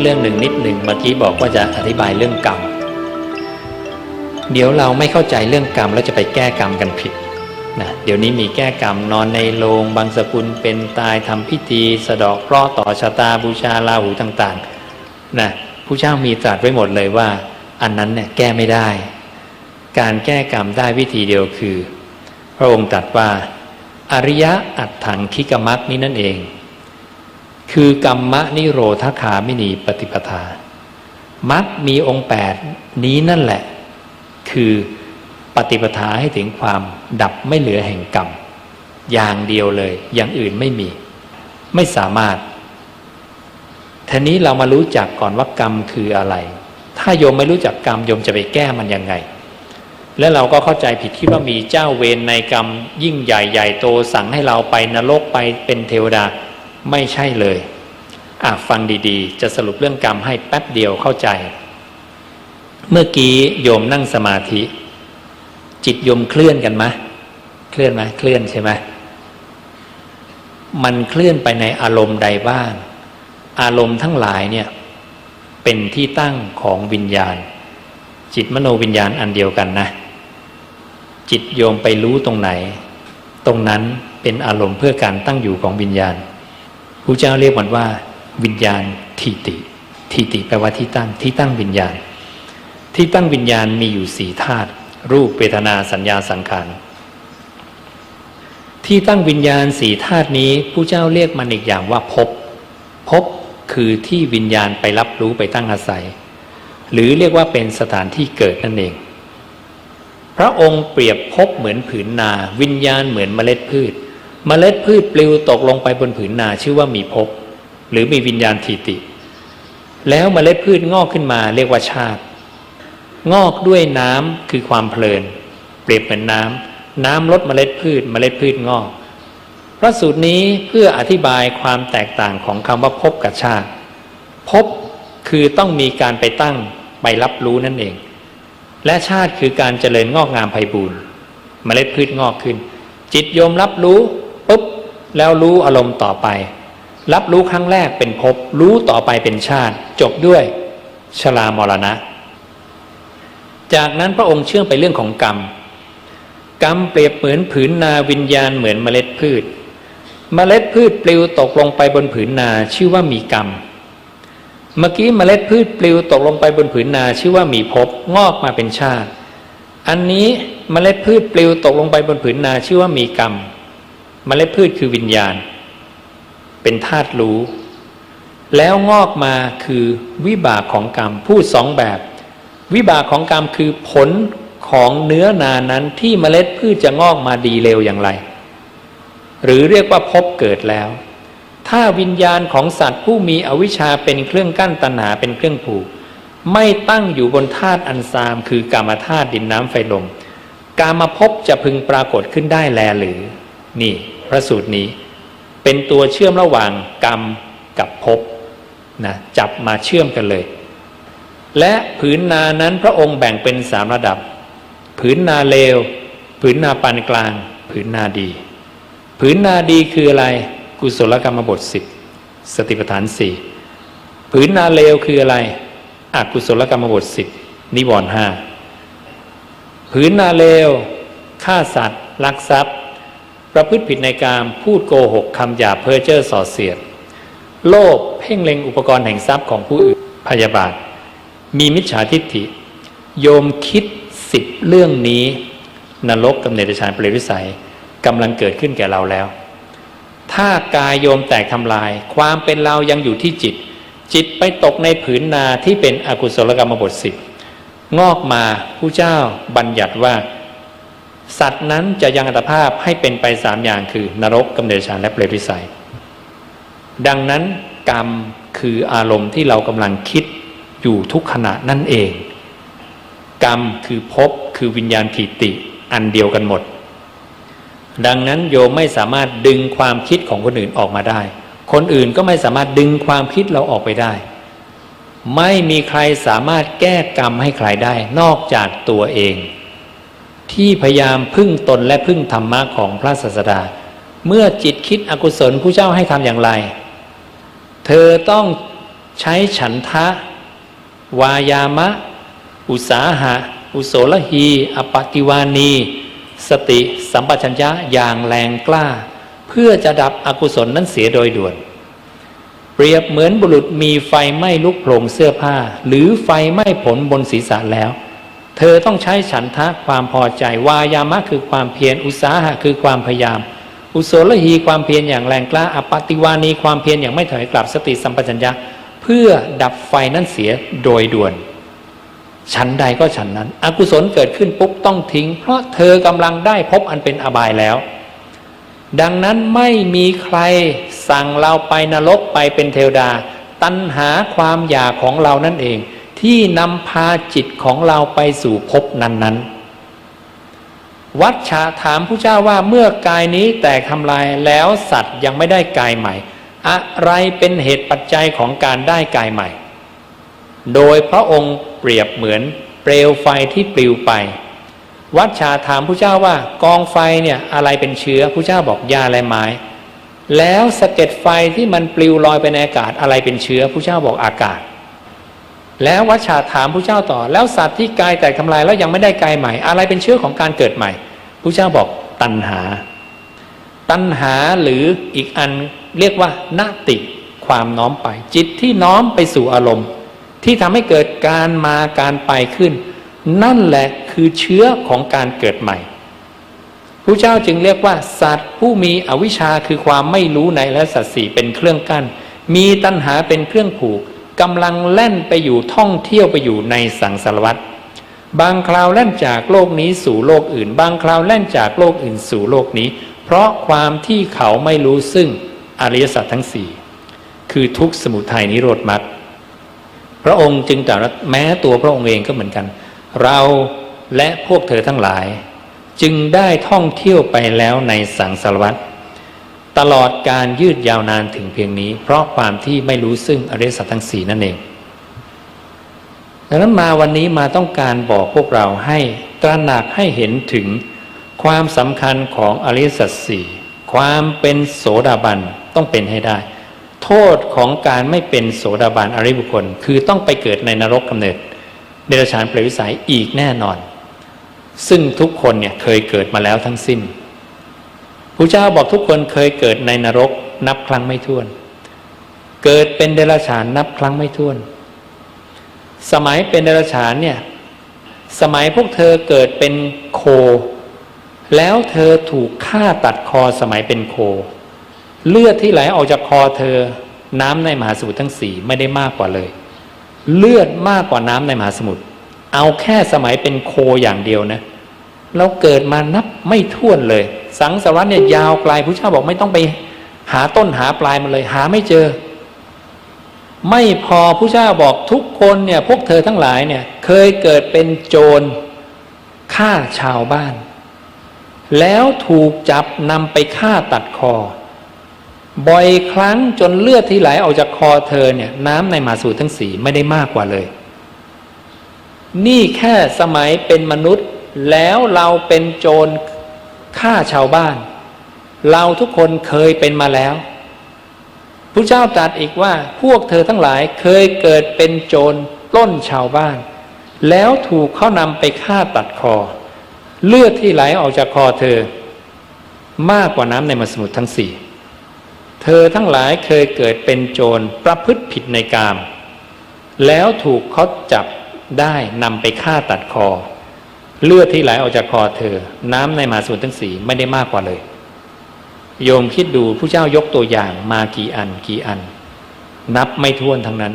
เรื่องหนึ่งนิดหนึ่งเมื่อกี้บอกว่าจะอธิบายเรื่องกรรม เดี๋ยวเราไม่เข้าใจเรื่องกรรมแล้วจะไปแก้กรรมกันผิดนะเดี๋ยวนี้มีแก้กรรมนอนในโรงบางสกุลเป็นตายทำพิธี สะเดอกเคราะห์ต่อชะตาบูชาลาหูต่างๆนะผู้เจ้ามีตรัสไว้หมดเลยว่า อันนั้นเนี่ยแก้ไม่ได้ การแก้กรรมได้วิธีเดียวคือ พระองค์ตรัสว่า อริยะอัตถังคิกมักนี้นั่นเอง คือกรรมะนิโรธคามินีปฏิปทา มักมีองค์แปดนี้นั่นแหละ คือปฏิปทาให้ถึงความดับไม่เหลือแห่งกรรม อย่างเดียวเลย อย่างอื่นไม่มี ไม่สามารถทีนี้เรามารู้จักก่อนว่ากรรมคืออะไร ถ้าโยมไม่รู้จักกรรมโยมจะไปแก้มันยังไง และเราก็เข้าใจผิดคิดว่ามีเจ้าเวรในกรรมยิ่งใหญ่ใหญ่โตสั่งให้เราไปนรกไปเป็นเทวดา ไม่ใช่เลยอะฟังดีๆ จะสรุปเรื่องกรรมให้แป๊บเดียวเข้าใจ เมื่อกี้โยมนั่งสมาธิ จิตโยมเคลื่อนกันไหมเคลื่อนไหมเคลื่อนใช่ไหมมันเคลื่อนไปในอารมณ์ใดบ้าง อารมณ์ทั้งหลายเนี่ย เป็นที่ตั้งของวิญญาณ จิตมโนวิญญาณอันเดียวกันนะ จิตโยมไปรู้ตรงไหน ตรงนั้นเป็นอารมณ์เพื่อการตั้งอยู่ของวิญญาณ พระเจ้าเรียกมันว่า วิญญาณทิติทิติแปลว่าที่ตั้งที่ตั้งวิญญาณ ที่ตั้งวิญญาณมีอยู่สี่ธาตุรูปเวทนาสัญญาสังขารที่ตั้งวิญญาณสี่ธาตุนี้ผู้เจ้าเรียกมันอีกอย่างว่าภพภพคือที่วิญญาณไปรับรู้ไปตั้งอาศัย หรือเรียกว่าเป็นสถานที่เกิดนั่นเอง พระองค์เปรียบภพเหมือนผืนนา วิญญาณเหมือนเมล็ดพืช เมล็ดพืชปลิวตกลงไปบนผืนนาชื่อว่ามีภพหรือมีวิญญาณทีติ แล้วเมล็ดพืชงอกขึ้นมาเรียกว่าชาติ งอกด้วยน้ำคือความเพลิน เปรียบเหมือนน้ำน้ำลดเมล็ดพืช เมล็ดพืชงอกพระสูตรนี้เพื่ออธิบายความแตกต่างของคำว่าภพกับชาติพคือต้องมีการไปตั้งไปรับรู้นั่นเอง และชาติคือการเจริญงอกงามไพบูรณ์เมล็ดพืชงอกขึ้น จิตโยมรับรู้ แล้วรู้อารมณ์ต่อไป รับรู้ครั้งแรกเป็นภพรู้ต่อไปเป็นชาติ จบด้วยชรามรณะ จากนั้นพระองค์เชื่อมไปเรื่องของกรรม กรรมเปรียบเหมือนผืนนาวิญญาณเหมือนเมล็ดพืช เมล็ดพืชปลิวตกลงไปบนผืนนาชื่อว่ามีกรรม เมื่อกี้เมล็ดพืชปลิวตกลงไปบนผืนนาชื่อว่ามีภพงอกมาเป็นชาติ อันนี้เมล็ดพืชปลิวตกลงไปบนผืนนาชื่อว่ามีกรรม เมล็ดพืชคือวิญญาณ เป็นธาตุรู้ แล้วงอกมาคือวิบากของกรรมพูดสองแบบ วิบากของกรรมคือผลของเนื้อนานั้นที่เมล็ดพืชจะงอกมาดีเร็วอย่างไร หรือเรียกว่าพบเกิดแล้ว ถ้าวิญญาณของสัตว์ผู้มีอวิชชาเป็นเครื่องกั้นตัณหาเป็นเครื่องผูก ไม่ตั้งอยู่บนธาตุอันซามคือกามธาตุดินน้ำไฟลมกามาพบจะพึงปรากฏขึ้นได้แลหรือ นี่พระสูตรนี้ เป็นตัวเชื่อมระหว่างกรรมกับภพนะจับมาเชื่อมกันเลย และผืนนานั้นพระองค์แบ่งเป็นสามระดับ ผืนนาเลว ผืนนาปานกลาง ผืนนาดี ผืนนาดีคืออะไร กุศลกรรมบทสิบสติปัฏฐานสี่ผืนนาเลวคืออะไรอกุศลกรรมบทสิบนิวรณ์ห้าผืนนาเลวฆ่าสัตว์ลักทรัพย์ ประพฤติผิดในการพูดโกหกคำหยาเพ้อเจ้อส่อเสียด โลภเพ่งเล็งอุปกรณ์แห่งทรัพย์ของผู้อื่นพยาบาท มีมิจฉาทิฏฐิ โยมคิดสิบเรื่องนี้ นรกกำเนิดฌานเปรตวิสัยกำลังเกิดขึ้นแก่เราแล้ว ถ้ากายโยมแตกทำลาย ความเป็นเรายังอยู่ที่จิต จิตไปตกในผืนนาที่เป็นอกุศลกรรมบทสิบงอกมาผู้เจ้าบัญญัติว่า สัตว์นั้นจะยังอัตภาพให้เป็นไปสามอย่างคือ นรกกำเนิดฌานและเปรตวิสัย ดังนั้นกรรมคืออารมณ์ที่เรากำลังคิดอยู่ทุกขณะนั่นเอง กรรมคือภพคือวิญญาณทิติอันเดียวกันหมด ดังนั้นโยมไม่สามารถดึงความคิดของคนอื่นออกมาได้ คนอื่นก็ไม่สามารถดึงความคิดเราออกไปได้ ไม่มีใครสามารถแก้กรรมให้ใครได้ นอกจากตัวเอง ที่พยายามพึ่งตนและพึ่งธรรมะของพระศาสดา เมื่อจิตคิดอกุศลผู้เจ้าให้ทำอย่างไร เธอต้องใช้ฉันทะ วายามะ อุสาหะ อุโสลหีอปติวานี สติสัมปชัญญะอย่างแรงกล้า เพื่อจะดับอกุศลนั้นเสียโดยด่วน เปรียบเหมือนบุรุษมีไฟไหม้ลุกโผลงเสื้อผ้า หรือไฟไหม้ผลบนศีรษะแล้ว เธอต้องใช้ฉันทะความพอใจ วายามะคือความเพียรอุตสาหะคือความพยายาม อุโสลหีความเพียรอย่างแรงกล้าอปติวานีความเพียรอย่างไม่ถอยกลับสติสัมปชัญญะเพื่อดับไฟนั้นเสียโดยด่วนฉันใดก็ฉันนั้น อกุศลเกิดขึ้นปุ๊บต้องทิ้ง เพราะเธอกำลังได้พบอันเป็นอบายแล้ว ดังนั้นไม่มีใครสั่งเราไปนรกไปเป็นเทวดา ตัณหาความอยากของเรานั่นเอง ที่นำพาจิตของเราไปสู่ภพนั้นๆ วัดชาถามผู้เจ้าว่าเมื่อกายนี้แตกทำลายแล้วสัตว์ยังไม่ได้กายใหม่ อะไรเป็นเหตุปัจจัยของการได้กายใหม่ โดยพระองค์เปรียบเหมือนเปลวไฟที่ปลิวไป วัดชาถามผู้เจ้าว่ากองไฟเนี่ยอะไรเป็นเชื้อผู้เจ้าบอกยาและไม้แล้วสะเก็ดไฟที่มันปลิวลอยไปในอากาศอะไรเป็นเชื้อผู้เจ้าบอกอากาศ แล้ววัชชาถามผู้เจ้าต่อ แล้วสัตว์ที่กายแตกทำลายแล้วยังไม่ได้กายใหม่ อะไรเป็นเชื้อของการเกิดใหม่ผู้เจ้าบอกตัณหา ตัณหาหรืออีกอันเรียกว่านาติความน้อมไปจิตที่น้อมไปสู่อารมณ์ ที่ทำให้เกิดการมาการไปขึ้น นั่นแหละคือเชื้อของการเกิดใหม่ผู้เจ้าจึงเรียกว่า สัตว์ผู้มีอวิชชาคือความไม่รู้ในและสัตว์สี่เป็นเครื่องกั้นมีตัณหาเป็นเครื่องผูก กำลังแล่นไปอยู่ท่องเที่ยวไปอยู่ในสังสารวัฏบางคราวแล่นจากโลกนี้สู่โลกอื่น บางคราวแล่นจากโลกอื่นสู่โลกนี้ เพราะความที่เขาไม่รู้ซึ่งอริยสัจทั้งสี่คือทุกข์สมุทัยนิโรธมรรคพระองค์จึงตรัสแม้ตัวพระองค์เองก็เหมือนกัน เราและพวกเธอทั้งหลาย จึงได้ท่องเที่ยวไปแล้วในสังสารวัฏ ตลอดการยืดยาวนานถึงเพียงนี้ เพราะความที่ไม่รู้ซึ่งอริยสัจทั้งสี่นั่นเอง ดังนั้นมาวันนี้มาต้องการบอกพวกเราให้ตระหนักให้เห็นถึงความสำคัญของอริยสัจสี่ความเป็นโสดาบันต้องเป็นให้ได้ โทษของการไม่เป็นโสดาบันอริบุคคล คือต้องไปเกิดในนรกกำเนิดเดรัจฉานเปรตวิสัยอีกแน่นอน ซึ่งทุกคนเนี่ยเคยเกิดมาแล้วทั้งสิ้น พระเจ้าบอกทุกคนเคยเกิดในนรกนับครั้งไม่ถ้วน เกิดเป็นเดรัจฉานนับครั้งไม่ถ้วน สมัยเป็นเดรัจฉานเนี่ย สมัยพวกเธอเกิดเป็นโค แล้วเธอถูกฆ่าตัดคอสมัยเป็นโค เลือดที่ไหลออกจากคอเธอ น้ำในมหาสมุทรทั้งสี่ไม่ได้มากกว่าเลย เลือดมากกว่าน้ำในมหาสมุทรเอาแค่สมัยเป็นโคอย่างเดียวนะ เราเกิดมานับไม่ถ้วนเลย สังสารวัฏเนี่ยยาวไกลพระเจ้าบอกไม่ต้องไปหาต้นหาปลายมันเลยหาไม่เจอ ไม่พอผู้เจ้าบอกทุกคนเนี่ยพวกเธอทั้งหลายเนี่ยเคยเกิดเป็นโจรฆ่าชาวบ้าน แล้วถูกจับนำไปฆ่าตัดคอ บ่อยครั้งจนเลือดที่ไหลออกจากคอเธอเนี่ยน้ำในมหาสูตรทั้งสี่ไม่ได้มากกว่าเลย นี่แค่สมัยเป็นมนุษย์แล้วเราเป็นโจร ฆ่าชาวบ้าน เราทุกคนเคยเป็นมาแล้วพระเจ้าตรัสอีกว่าพวกเธอทั้งหลายเคยเกิดเป็นโจรปล้นชาวบ้าน แล้วถูกเขานำไปฆ่าตัดคอ เลือดที่ไหลออกจากคอเธอ มากกว่าน้ำในมหาสมุทรทั้งสี่เธอทั้งหลายเคยเกิดเป็นโจรประพฤติผิดในกาม แล้วถูกเขาจับได้นำไปฆ่าตัดคอ เลือดที่ไหลออกจากคอเธอ น้ำในมหาสมุทรทั้งสี่ไม่ได้มากกว่าเลย โยมคิดดูผู้เจ้ายกตัวอย่างมากี่อันกี่อัน นับไม่ถ้วนทั้งนั้น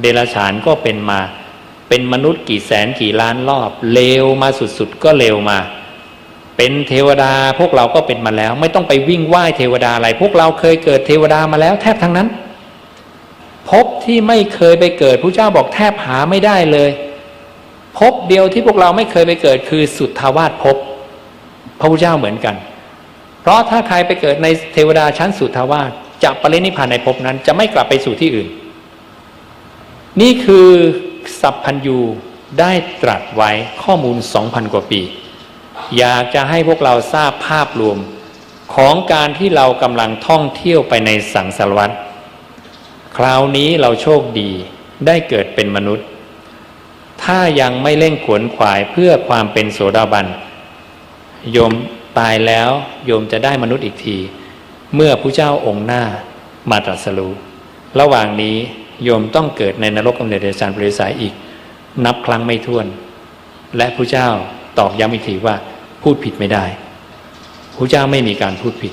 เดรัจฉานก็เป็นมา เป็นมนุษย์กี่แสนกี่ล้านรอบ เลวมาสุดๆก็เลวมา เป็นเทวดาพวกเราก็เป็นมาแล้ว ไม่ต้องไปวิ่งไหว้เทวดาอะไร พวกเราเคยเกิดเทวดามาแล้ว แทบทั้งนั้นพบที่ไม่เคยไปเกิดผู้เจ้าบอกแทบหาไม่ได้เลย พบเดียวที่พวกเราไม่เคยไปเกิดคือสุทธาวาสพบพระพุทธเจ้าเหมือนกัน เพราะถ้าใครไปเกิดในเทวดาชั้นสุทธาวาสจะปรินิพานในภพนั้นจะไม่กลับไปสู่ที่อื่น นี่คือสัพพัญยูได้ตรัสไว้ข้อมูลสองพันกว่าปี อยากจะให้พวกเราทราบภาพรวมของการที่เรากำลังท่องเที่ยวไปในสังสารวัฏคราวนี้เราโชคดีได้เกิดเป็นมนุษย์ ถ้ายังไม่เร่งขวนขวายเพื่อความเป็นโสดาบันโยมตายแล้วโยมจะได้มนุษย์อีกที เมื่อผู้เจ้าองค์หน้ามาตรัสรู้ระหว่างนี้โยมต้องเกิดในนรกกำเนิดเดรัจฉานบริสายอีก นับครั้งไม่ถ้วน และผู้เจ้าตอกย้ำอีกทีว่าพูดผิดไม่ได้ผู้เจ้าไม่มีการพูดผิด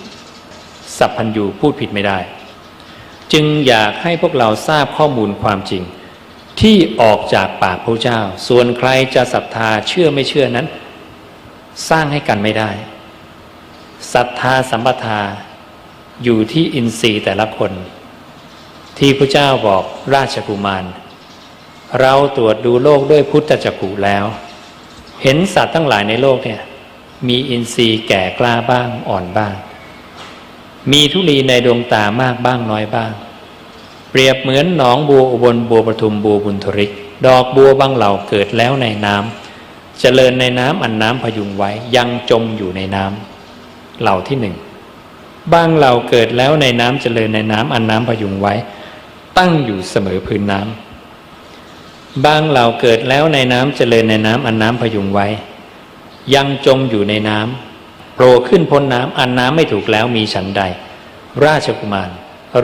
สัพพัญญูพูดผิดไม่ได้ จึงอยากให้พวกเราทราบข้อมูลความจริง ที่ออกจากปากพระเจ้า ส่วนใครจะศรัทธาเชื่อไม่เชื่อนั้น สร้างให้กันไม่ได้ศรัทธาสัมปทาอยู่ที่อินทรีย์แต่ละคน ที่พระเจ้าบอกราชกุมาร เราตรวจดูโลกด้วยพุทธจักขุแล้ว เห็นสัตว์ทั้งหลายในโลกเนี่ย มีอินทรีย์แก่กล้าบ้างอ่อนบ้าง มีทุลีในดวงตามากบ้างน้อยบ้าง เปรียบเหมือนหนองบัวอุบลบัวปทุมบัวบุญทริก ดอกบัวบางเหล่าเกิดแล้วในน้ำเจริญในน้ำอันน้ำพยุงไว้ยังจมอยู่ในน้ำเหล่าที่หนึ่งบางเหล่าเกิดแล้วในน้ำเจริญในน้ำอันน้ำพยุงไว้ ตั้งอยู่เสมอพื้นน้ำบางเหล่าเกิดแล้วในน้ำเจริญในน้ำอันน้ำพยุงไว้ ยังจมอยู่ในน้ำโผล่ขึ้นพ้นน้ำอันน้ำไม่ถูกแล้วมีฉันใด ราชกุมาร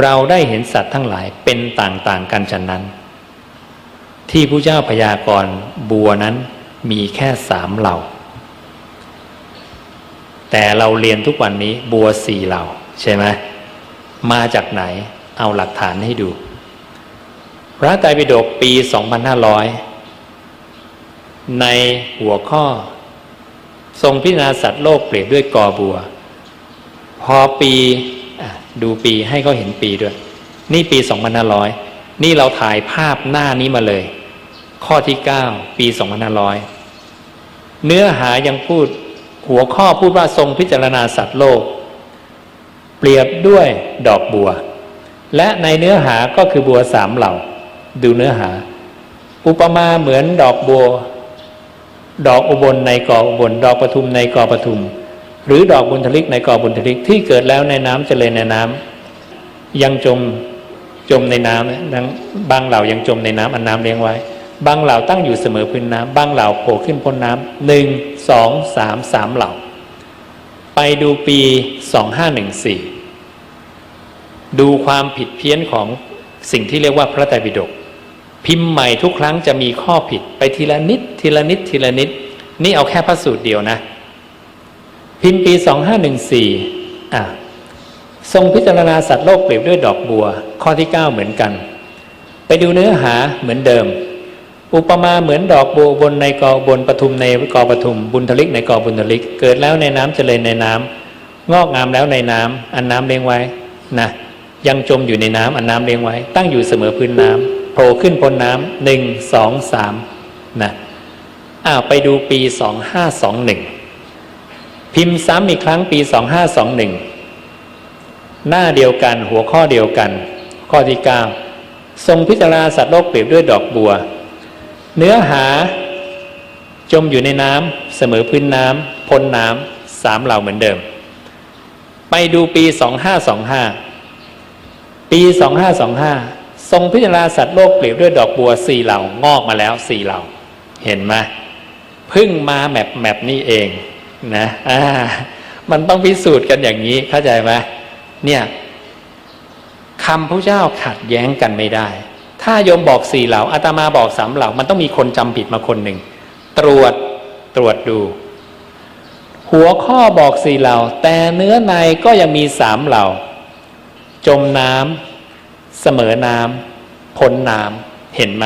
เราได้เห็นสัตว์ทั้งหลายเป็นต่างๆกันฉันนั้น ที่พระเจ้าพยากรณ์บัวนั้นมีแค่สามเหล่า แต่เราเรียนทุกวันนี้บัวสี่เหล่าใช่ไหมมาจากไหนเอาหลักฐานให้ดู พระไตรปิฎกปี 2500 ในหัวข้อ ทรงพิจารณาสัตว์โลกเปรียบด้วยกอบัว พอปี ดูปีให้เขาเห็นปีด้วย นี่ปี2500นี่เราถ่ายภาพหน้านี้มาเลย ข้อที่9ปี2500เนื้อหายังพูดหัวข้อพูดว่าทรงพิจารณาสัตว์โลก เปรียบด้วยดอกบัว และในเนื้อหาก็คือบัวสามเหล่า ดูเนื้อหา อุปมาเหมือนดอกบัว ดอกอุบลในกออุบลดอกปทุมในกอปทุม หรือดอกบุญทลิกในกอบุญทลิกที่เกิดแล้วในน้ำเจริญในน้ำยังจมจมในน้ำดังบางเหล่ายังจมในน้ำอันน้ำเลี้ยงไว้ บางเหล่าตั้งอยู่เสมอพื้นน้ำบางเหล่าโผล่ขึ้นพ้นน้ำหนึ่งสองสามสามเหล่า ไปดูปีสองห้าหนึ่งสี่ดูความผิดเพี้ยนของสิ่งที่เรียกว่าพระไตรปิฎกพิมพ์ใหม่ทุกครั้งจะมีข้อผิดไปทีละนิดทีละนิดทีละนิด นี่เอาแค่พระสูตรเดียวนะ พิมพ์ปีสองห้าหนึ่งสี่อะทรงพิจารณาสัตว์โลกเปรียบด้วยดอกบัว ข้อที่เก้าเหมือนกัน ไปดูเนื้อหาเหมือนเดิม อุปมาเหมือนดอกบัวบนในกอบนปทุมในกอปทุม บุญทลิกในกอบุญทลิก เกิดแล้วในน้ำเจริญในน้ำงอกงามแล้วในน้ำอันน้ำเลี้ยงไว้นะยังจมอยู่ในน้ำอันน้ำเลี้ยงไว้ ตั้งอยู่เสมอพื้นน้ำโผล่ขึ้นพ้นน้ำหนึ่งสองสามนะอ้าวไปดูปีสองห้าสองหนึ่ง พิมพ์ซ้ำอีกครั้งปีสองห้าสองหนึ่งหน้าเดียวกันหัวข้อเดียวกัน ข้อที่เก้าทรงพิจารณาสัตว์โลกเปรียบด้วยดอกบัว เนื้อหาจมอยู่ในน้ำเสมอพื้นน้ำพ้นน้ำสามเหล่าเหมือนเดิม ไปดูปีสองห้าสองห้าปีสองห้าสองห้าทรงพิจารณาสัตว์โลกเปรียบด้วยดอกบัวสี่เหล่างอกมาแล้วสี่เหล่า เห็นไหมพึ่งมาแมปแมปนี่เอง นะอ่ามันต้องพิสูจน์กันอย่างนี้เข้าใจไหมเนี่ยคำพระเจ้าขัดแย้งกันไม่ได้ ถ้าโยมบอกสี่เหล่าอาตมาบอกสามเหล่า มันต้องมีคนจำผิดมาคนหนึ่ง ตรวจตรวจดู หัวข้อบอกสี่เหล่า แต่เนื้อในก็ยังมีสามเหล่า จมน้ำเสมอน้ำพ้นน้ำเห็นไหม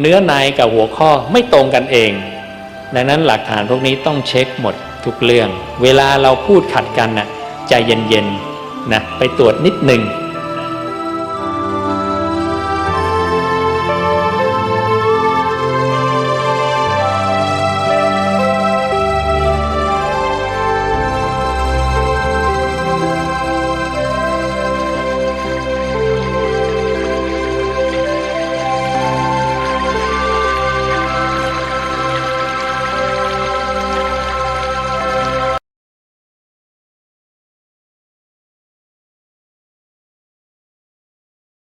เนื้อในกับหัวข้อไม่ตรงกันเอง ดังนั้นหลักฐานพวกนี้ต้องเช็คหมด ทุกเรื่อง เวลาเราพูดขัดกันนะ่ะใจเย็นๆนะไปตรวจนิดหนึ่ง